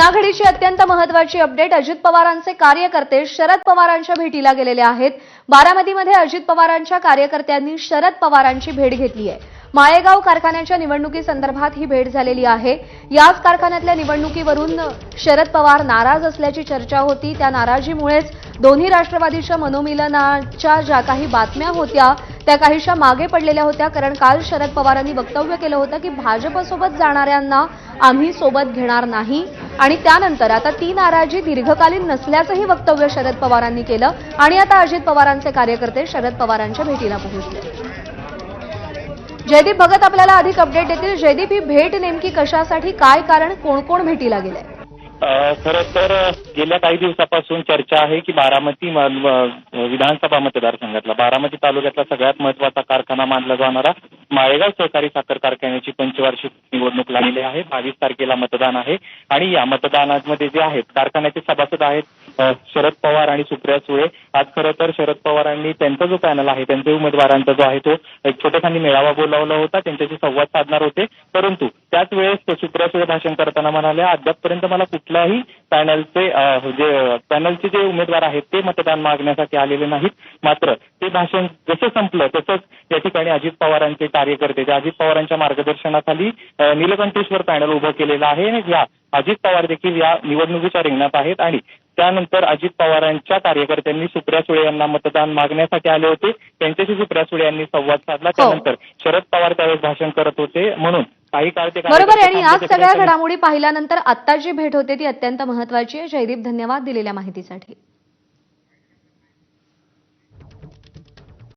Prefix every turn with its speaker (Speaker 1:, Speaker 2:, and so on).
Speaker 1: या घडीची अत्यंत महत्वाची अपडेट अजित पवारांचे कार्यकर्ते शरद पवारांच्या भेटीला गेलेले आहेत. बारामतीमध्ये अजित पवारांच्या कार्यकर्त्यांनी शरद पवारांची भेट घेतली आहे. माळेगाव कारखान्याच्या निवडणुकीसंदर्भात ही भेट झालेली आहे. याच कारखान्यातल्या निवडणुकीवरून शरद पवार नाराज असल्याची चर्चा होती. त्या नाराजीमुळेच दोन्ही राष्ट्रवादीच्या मनोमिलनाच्या ज्या काही बातम्या होत्या त्या काहीशा मागे पडलेल्या होत्या. कारण काल शरद पवारांनी वक्तव्य केलं होतं की भाजपसोबत जाणाऱ्यांना आम्ही सोबत घेणार नाही. आणि त्यानंतर आता ती नाराजी दीर्घकालीन नसल्याचंही वक्तव्य शरद पवारांनी केलं आणि आता अजित पवारांचे कार्यकर्ते शरद पवारांच्या भेटीला पोहोचले. जयदीप भगत आपल्याला अधिक अपडेट देतील. जयदीप ही भेट नेमकी कशासाठी काय कारण कोण कोण भेटीला गेलंय?
Speaker 2: खरं तर गेल्या काही दिवसापासून चर्चा आहे की बारामती विधानसभा मतदारसंघातला बारामती तालुक्यातला सगळ्यात महत्त्वाचा कारखाना मानला जाणारा माळेगाव सहकारी साखर कारखान्याची पंचवार्षिक निवडणूक लागलेली आहे. बावीस तारखेला मतदान आहे. आणि या मतदानामध्ये जे आहेत कारखान्याचे सभासद आहेत शरद पवार आणि सुप्रिया सुळे. आज खरं तर शरद पवारांनी त्यांचा जो पॅनल आहे त्यांच्या उमेदवारांचा जो आहे तो एक छोटेखानी मेळावा बोलावला होता. त्यांच्याशी संवाद साधणार होते. परंतु त्याच वेळेस सुप्रिया सुळे भाषण करताना म्हणाल्या अद्यापपर्यंत मला कुठल्याही पॅनलचे जे पॅनलचे जे उमेदवार आहेत ते मतदान मागण्यासाठी आलेले नाहीत. मात्र ते भाषण जसं संपलं तसंच या ठिकाणी अजित पवारांचे कार्यकर्ते जे अजित पवारांच्या मार्गदर्शनाखाली नीलकंठेश्वर पॅनल उभं केलेलं आहे. आणि या अजित पवार देखील या निवडणुकीच्या रिंगणात आहेत आणि त्यानंतर अजित पवारांच्या कार्यकर्त्यांनी सुप्रिया सुळे यांना मतदान मागण्यासाठी आले होते. त्यांच्याशी सुप्रिया सुळे यांनी संवाद साधला. त्यानंतर शरद पवार त्यावेळेस भाषण करत होते. म्हणून काही काळ ते
Speaker 1: बरोबर आणि आज सगळ्या. घडामोडी पाहिल्यानंतर आत्ता जी भेट होते ती अत्यंत महत्वाची आहे. जयदीप धन्यवाद दिलेल्या माहितीसाठी.